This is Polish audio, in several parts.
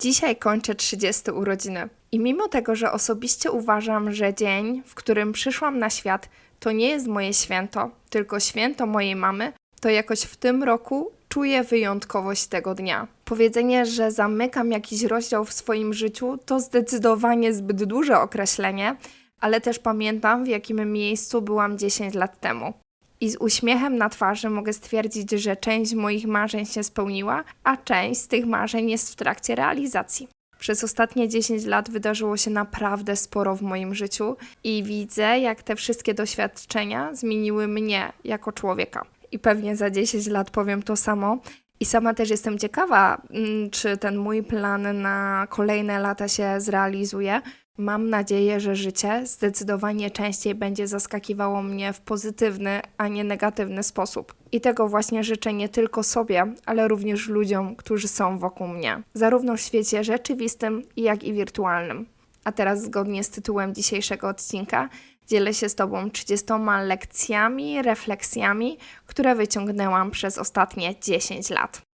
Dzisiaj kończę 30 urodziny. I mimo tego, że osobiście uważam, że dzień, w którym przyszłam na świat, to nie jest moje święto, tylko święto mojej mamy, to jakoś w tym roku czuję wyjątkowość tego dnia. Powiedzenie, że zamykam jakiś rozdział w swoim życiu, to zdecydowanie zbyt duże określenie, ale też pamiętam, w jakim miejscu byłam 10 lat temu. I z uśmiechem na twarzy mogę stwierdzić, że część moich marzeń się spełniła, a część z tych marzeń jest w trakcie realizacji. Przez ostatnie 10 lat wydarzyło się naprawdę sporo w moim życiu i widzę, jak te wszystkie doświadczenia zmieniły mnie jako człowieka. I pewnie za 10 lat powiem to samo. I sama też jestem ciekawa, mm, czy ten mój plan na kolejne lata się zrealizuje. Mam nadzieję, że życie zdecydowanie częściej będzie zaskakiwało mnie w pozytywny, a nie negatywny sposób. I tego właśnie życzę nie tylko sobie, ale również ludziom, którzy są wokół mnie, zarówno w świecie rzeczywistym, jak i wirtualnym. A teraz, zgodnie z tytułem dzisiejszego odcinka, dzielę się z Tobą 30 lekcjami, refleksjami, które wyciągnęłam przez ostatnie 10 lat.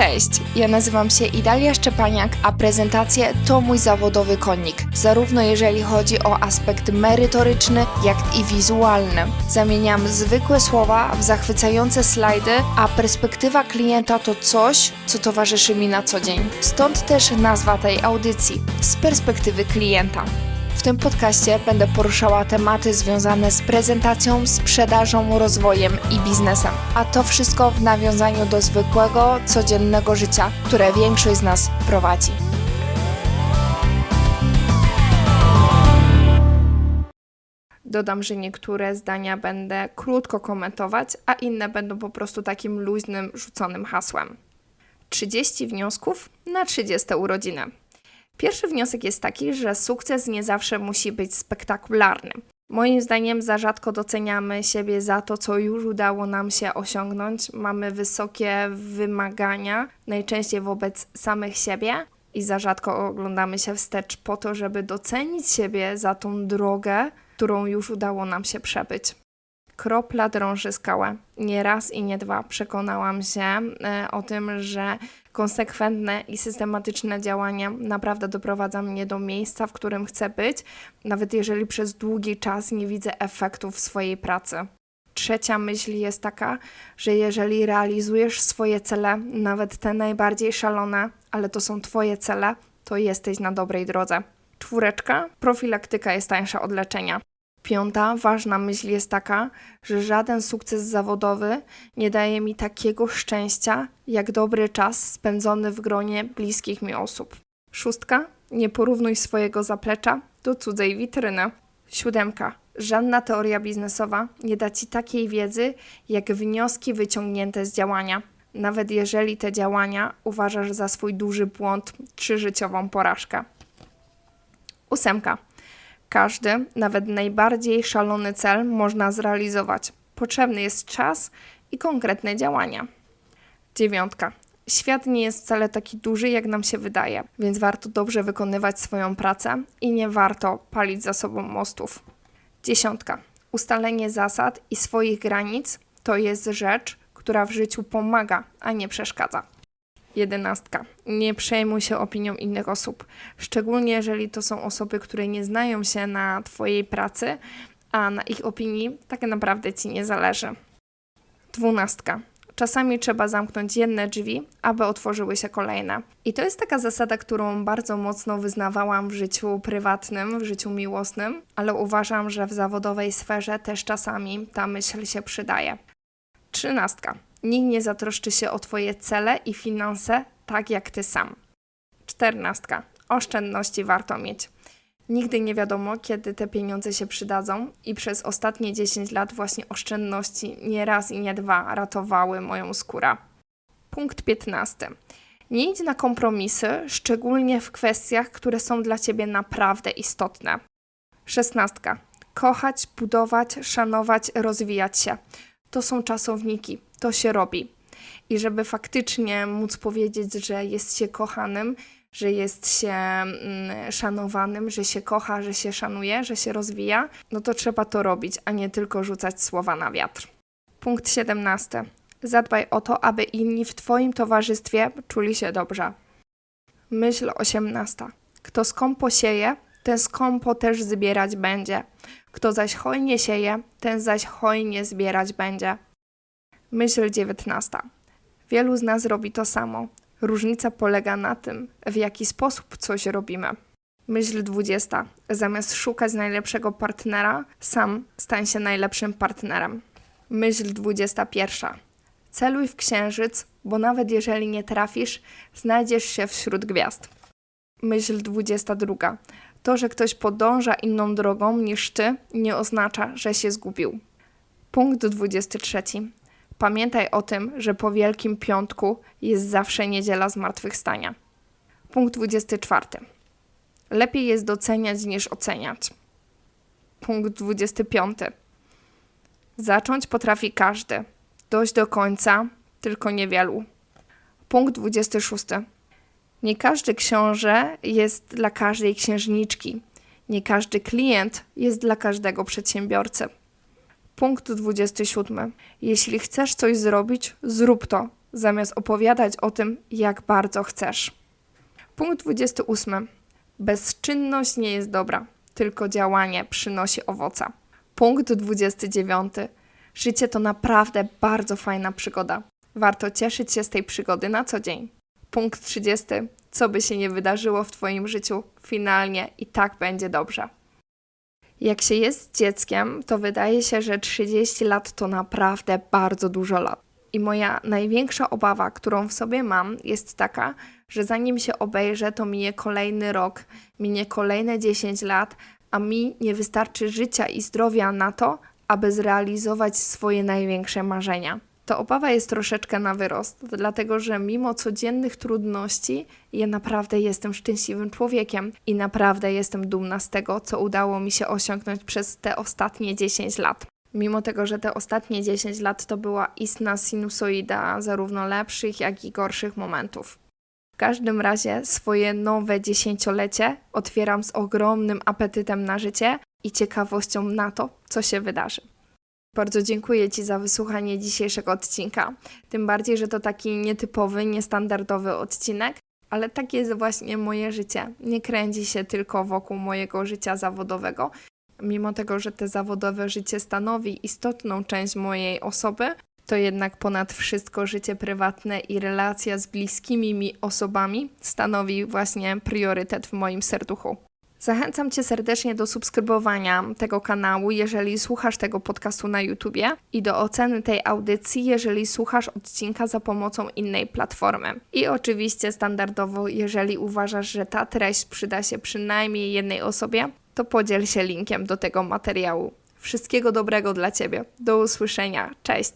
Cześć, ja nazywam się Idalia Szczepaniak, a prezentacje to mój zawodowy konik, zarówno jeżeli chodzi o aspekt merytoryczny, jak i wizualny. Zamieniam zwykłe słowa w zachwycające slajdy, a perspektywa klienta to coś, co towarzyszy mi na co dzień. Stąd też nazwa tej audycji z perspektywy klienta. W tym podcaście będę poruszała tematy związane z prezentacją, sprzedażą, rozwojem i biznesem. A to wszystko w nawiązaniu do zwykłego, codziennego życia, które większość z nas prowadzi. Dodam, że niektóre zdania będę krótko komentować, a inne będą po prostu takim luźnym, rzuconym hasłem. 30 wniosków na 30 urodziny. Pierwszy wniosek jest taki, że sukces nie zawsze musi być spektakularny. Moim zdaniem za rzadko doceniamy siebie za to, co już udało nam się osiągnąć. Mamy wysokie wymagania, najczęściej wobec samych siebie, i za rzadko oglądamy się wstecz po to, żeby docenić siebie za tą drogę, którą już udało nam się przebyć. Kropla drąży skałę. Nie raz i nie dwa przekonałam się e, o tym, że konsekwentne i systematyczne działania naprawdę doprowadza mnie do miejsca, w którym chcę być, nawet jeżeli przez długi czas nie widzę efektów swojej pracy. Trzecia myśl jest taka, że jeżeli realizujesz swoje cele, nawet te najbardziej szalone, ale to są Twoje cele, to jesteś na dobrej drodze. Czwóreczka, profilaktyka jest tańsza od leczenia. Piąta ważna myśl jest taka, że żaden sukces zawodowy nie daje mi takiego szczęścia, jak dobry czas spędzony w gronie bliskich mi osób. Szóstka, nie porównuj swojego zaplecza do cudzej witryny. Siódemka, żadna teoria biznesowa nie da ci takiej wiedzy, jak wnioski wyciągnięte z działania. Nawet jeżeli te działania uważasz za swój duży błąd czy życiową porażkę. Ósemka. Każdy, nawet najbardziej szalony cel można zrealizować. Potrzebny jest czas i konkretne działania. Dziewiątka. Świat nie jest wcale taki duży, jak nam się wydaje, więc warto dobrze wykonywać swoją pracę i nie warto palić za sobą mostów. Dziesiątka. Ustalenie zasad i swoich granic to jest rzecz, która w życiu pomaga, a nie przeszkadza. Jedenastka. Nie przejmuj się opinią innych osób, szczególnie jeżeli to są osoby, które nie znają się na Twojej pracy, a na ich opinii tak naprawdę Ci nie zależy. Dwunastka. Czasami trzeba zamknąć jedne drzwi, aby otworzyły się kolejne. I to jest taka zasada, którą bardzo mocno wyznawałam w życiu prywatnym, w życiu miłosnym, ale uważam, że w zawodowej sferze też czasami ta myśl się przydaje. Trzynastka. Nikt nie zatroszczy się o Twoje cele i finanse tak jak Ty sam. Czternastka. Oszczędności warto mieć. Nigdy nie wiadomo, kiedy te pieniądze się przydadzą, i przez ostatnie 10 lat właśnie oszczędności nie raz i nie dwa ratowały moją skórę. Punkt 15. Nie idź na kompromisy, szczególnie w kwestiach, które są dla Ciebie naprawdę istotne. 16. Kochać, budować, szanować, rozwijać się. To są czasowniki, to się robi. I żeby faktycznie móc powiedzieć, że jest się kochanym, że jest się mm, szanowanym, że się kocha, że się szanuje, że się rozwija, no to trzeba to robić, a nie tylko rzucać słowa na wiatr. Punkt 17. Zadbaj o to, aby inni w Twoim towarzystwie czuli się dobrze. Myśl 18. Kto skąpo sieje, ten skąpo też zbierać będzie. Kto zaś hojnie sieje, ten zaś hojnie zbierać będzie. Myśl 19. Wielu z nas robi to samo. Różnica polega na tym, w jaki sposób coś robimy. Myśl 20. Zamiast szukać najlepszego partnera, sam stań się najlepszym partnerem. Myśl 21. Celuj w księżyc, bo nawet jeżeli nie trafisz, znajdziesz się wśród gwiazd. Myśl 22. To, że ktoś podąża inną drogą niż ty, nie oznacza, że się zgubił. Punkt 23. Pamiętaj o tym, że po Wielkim Piątku jest zawsze niedziela zmartwychwstania. Punkt 24. Lepiej jest doceniać niż oceniać. Punkt 25. Zacząć potrafi każdy. Dojść do końca tylko niewielu. Punkt 26. Nie każdy książę jest dla każdej księżniczki. Nie każdy klient jest dla każdego przedsiębiorcy. Punkt 27. Jeśli chcesz coś zrobić, zrób to, zamiast opowiadać o tym, jak bardzo chcesz. Punkt 28. Bezczynność nie jest dobra, tylko działanie przynosi owoca. Punkt 29. Życie to naprawdę bardzo fajna przygoda. Warto cieszyć się z tej przygody na co dzień. Punkt 30. Co by się nie wydarzyło w Twoim życiu, finalnie i tak będzie dobrze. Jak się jest dzieckiem, to wydaje się, że 30 lat to naprawdę bardzo dużo lat. I moja największa obawa, którą w sobie mam, jest taka, że zanim się obejrzę, to minie kolejny rok, minie kolejne 10 lat, a mi nie wystarczy życia i zdrowia na to, aby zrealizować swoje największe marzenia. To obawa jest troszeczkę na wyrost, dlatego że mimo codziennych trudności, ja naprawdę jestem szczęśliwym człowiekiem i naprawdę jestem dumna z tego, co udało mi się osiągnąć przez te ostatnie 10 lat. Mimo tego, że te ostatnie 10 lat to była istna sinusoida zarówno lepszych, jak i gorszych momentów. W każdym razie swoje nowe dziesięciolecie otwieram z ogromnym apetytem na życie i ciekawością na to, co się wydarzy. Bardzo dziękuję Ci za wysłuchanie dzisiejszego odcinka. Tym bardziej, że to taki nietypowy, niestandardowy odcinek, ale tak jest właśnie moje życie. Nie kręci się tylko wokół mojego życia zawodowego. Mimo tego, że te zawodowe życie stanowi istotną część mojej osoby, to jednak ponad wszystko życie prywatne i relacja z bliskimi mi osobami stanowi właśnie priorytet w moim serduchu. Zachęcam Cię serdecznie do subskrybowania tego kanału, jeżeli słuchasz tego podcastu na YouTubie i do oceny tej audycji, jeżeli słuchasz odcinka za pomocą innej platformy. I oczywiście standardowo, jeżeli uważasz, że ta treść przyda się przynajmniej jednej osobie, to podziel się linkiem do tego materiału. Wszystkiego dobrego dla Ciebie. Do usłyszenia. Cześć!